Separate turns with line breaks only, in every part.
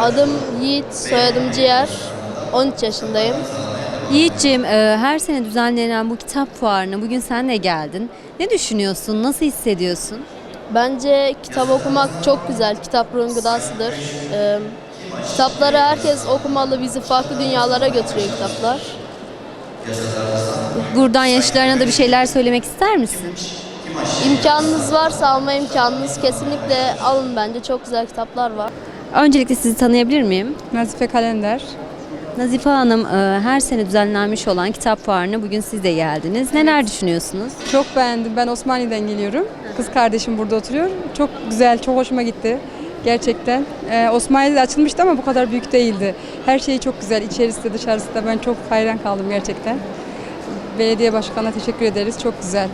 Adım Yiğit, soyadım Ciğer. 13 yaşındayım.
Yiğit'ciğim e, her sene düzenlenen bu kitap fuarına bugün sen de geldin. Ne düşünüyorsun? Nasıl hissediyorsun?
Bence kitap okumak çok güzel. Kitap ruhun gıdasıdır. Ee, kitapları herkes okumalı. Bizi farklı dünyalara götürüyor kitaplar.
Buradan yaşlarına da bir şeyler söylemek ister misin?
İmkanınız varsa alma imkanınız kesinlikle alın bence. Çok güzel kitaplar var.
Öncelikle sizi tanıyabilir miyim?
Nazife Kalender.
Nazife Hanım e, her sene düzenlenmiş olan kitap fuarına bugün siz de geldiniz. Neler düşünüyorsunuz?
Çok beğendim. Ben Osmaniye'den geliyorum. Kız kardeşim burada oturuyor. Çok güzel, çok hoşuma gitti. Gerçekten. Ee, Osmaniye'de açılmıştı ama bu kadar büyük değildi. Her şeyi çok güzel. İçerisi de dışarısı da ben çok hayran kaldım gerçekten. Belediye başkanına teşekkür ederiz. Çok güzel.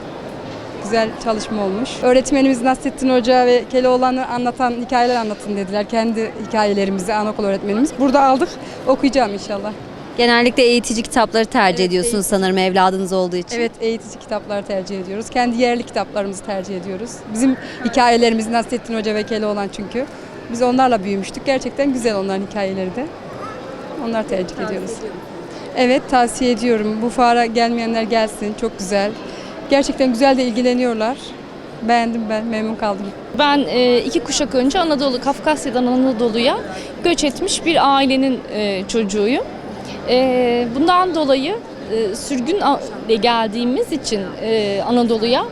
Güzel çalışma olmuş. Öğretmenimiz Nasrettin Hoca ve Keloğlan'ı anlatan hikayeler anlatın dediler. Kendi hikayelerimizi anaokul öğretmenimiz. Burada aldık. Okuyacağım inşallah.
Genellikle eğitici kitapları tercih
Evet,
ediyorsunuz
eğitici.
sanırım evladınız olduğu için.
Evet eğitici kitaplar tercih ediyoruz. Kendi yerli kitaplarımızı tercih ediyoruz. Bizim hikayelerimiz Nasrettin Hoca ve Keloğlan çünkü. Biz onlarla büyümüştük. Gerçekten güzel onların hikayeleri de. Onlar tercih ediyoruz. Evet tavsiye ediyorum. Bu fuara gelmeyenler gelsin. Çok güzel. Gerçekten güzel de ilgileniyorlar. Beğendim ben, memnun kaldım.
Ben e, iki kuşak önce Anadolu, Kafkasya'dan Anadolu'ya göç etmiş bir ailenin e, çocuğuyum. E, bundan dolayı e, sürgün a- ile geldiğimiz için Anadolu'ya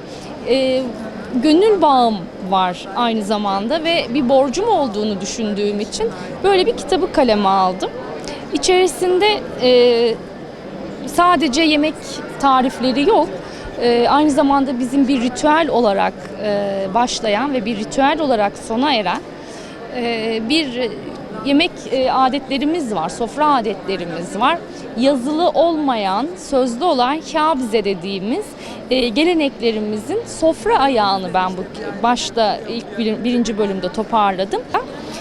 gönül bağım var aynı zamanda ve bir borcum olduğunu düşündüğüm için böyle bir kitabı kaleme aldım. İçerisinde sadece yemek tarifleri yok. Ee, aynı zamanda bizim bir ritüel olarak e, başlayan ve bir ritüel olarak sona eren e, bir yemek e, adetlerimiz var, sofra adetlerimiz var. Yazılı olmayan, sözlü olan kâbize dediğimiz e, geleneklerimizin sofra ayağını ben bu başta ilk bir- birinci bölümde toparladım.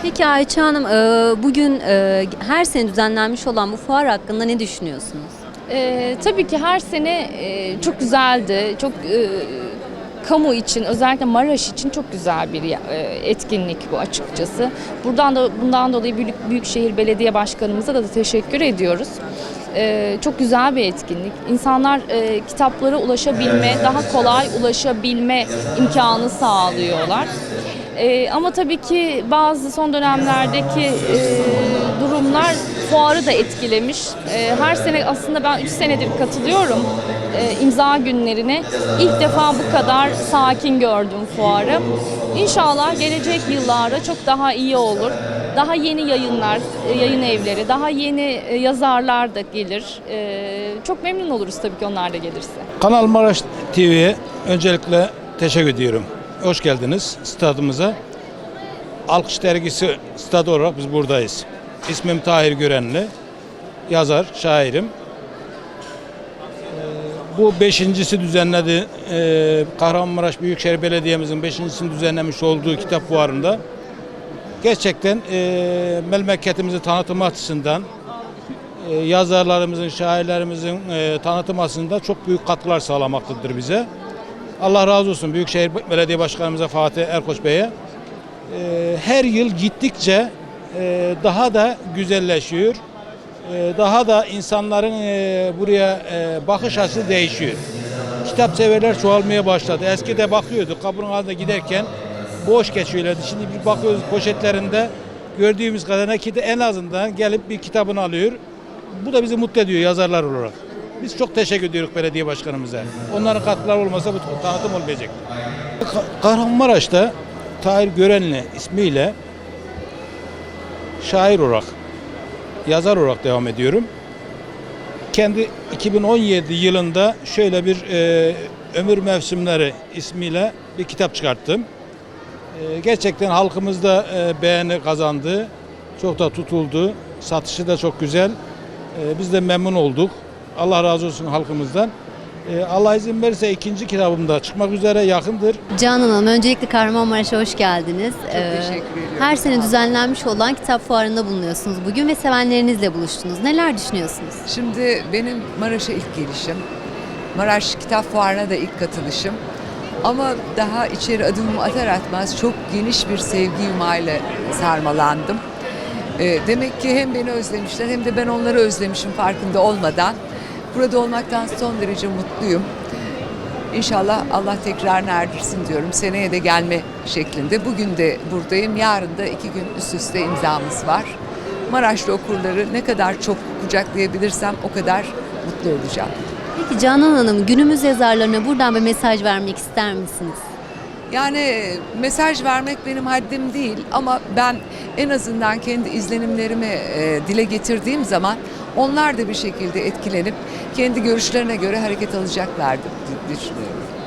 Peki Ayça Hanım e, bugün e, her sene düzenlenmiş olan bu fuar hakkında ne düşünüyorsunuz?
Ee, tabii ki her sene e, çok güzeldi. Çok e, kamu için özellikle Maraş için çok güzel bir e, etkinlik bu açıkçası. Buradan da bundan dolayı Büyük, Büyükşehir Belediye Başkanımıza da, da teşekkür ediyoruz. Ee, çok güzel bir etkinlik. İnsanlar e, kitaplara ulaşabilme, daha kolay ulaşabilme imkanı sağlıyorlar. Ee, ama tabii ki bazı son dönemlerdeki e, durumlar fuarı da etkilemiş. Ee, her sene aslında ben 3 senedir katılıyorum e, imza günlerine. İlk defa bu kadar sakin gördüm fuarı. İnşallah gelecek yıllarda çok daha iyi olur. Daha yeni yayınlar, e, yayın evleri, daha yeni e, yazarlar da gelir. Çok memnun oluruz tabii ki onlar da gelirse.
Kanal Maraş TV'ye öncelikle teşekkür ediyorum. Hoş geldiniz stadımıza. Alkış dergisi stadı olarak biz buradayız. İsmim Tahir Görenli. Yazar, şairim. Ee, Bu beşincisi düzenledi. Ee, Kahramanmaraş Büyükşehir Belediye'mizin beşincisini düzenlemiş olduğu kitap fuarında gerçekten e, memleketimizi tanıtım açısından e, yazarlarımızın, şairlerimizin e, tanıtım açısından çok büyük katkılar sağlamaktadır bize. Allah razı olsun Büyükşehir Belediye Başkanımıza Fatih Erkoç Bey'e. E, her yıl gittikçe e, daha da güzelleşiyor. E, daha da insanların e, buraya e, bakış açısı değişiyor. Kitap severler çoğalmaya başladı. Eskide bakıyorduk kapının ağzına giderken boş geçiyorlardı. Şimdi bir bakıyoruz poşetlerinde gördüğümüz kadarıyla ki de en azından gelip bir kitabını alıyor. Bu da bizi mutlu ediyor yazarlar olarak. Biz çok teşekkür ediyoruz belediye başkanımıza. Onların katkıları olmasa bu tanıtım olmayacak. Ka- Kahramanmaraş'ta Tahir Görenli ismiyle şair olarak, yazar olarak devam ediyorum. Kendi 2017 yılında şöyle bir e, Ömür Mevsimleri ismiyle bir kitap çıkarttım. E, gerçekten halkımızda e, beğeni kazandı. Çok da tutuldu. Satışı da çok güzel. E, biz de memnun olduk. Allah razı olsun halkımızdan. E, Allah izin verirse ikinci kitabım da çıkmak üzere yakındır.
Canan Hanım öncelikle Kahramanmaraş'a hoş geldiniz. Ee, Her sene düzenlenmiş olan kitap fuarında bulunuyorsunuz bugün ve sevenlerinizle buluştunuz. Neler düşünüyorsunuz?
Şimdi benim Maraş'a ilk gelişim. Maraş Kitap Fuarı'na da ilk katılışım. Ama daha içeri adımımı atar atmaz çok geniş bir sevgi yumağıyla sarmalandım. E, demek ki hem beni özlemişler hem de ben onları özlemişim farkında olmadan. Burada olmaktan son derece mutluyum. İnşallah Allah tekrarını erdirsin diyorum. Seneye de gelme şeklinde. Bugün de buradayım. Yarın da iki gün üst üste imzamız var. Maraşlı okurları ne kadar çok kucaklayabilirsem o kadar mutlu olacağım.
Peki Canan Hanım günümüz yazarlarına buradan bir mesaj vermek ister misiniz?
Yani mesaj vermek benim haddim değil ama ben en azından kendi izlenimlerimi e, dile getirdiğim zaman onlar da bir şekilde etkilenip kendi görüşlerine göre hareket alacaklardır düşünüyorum.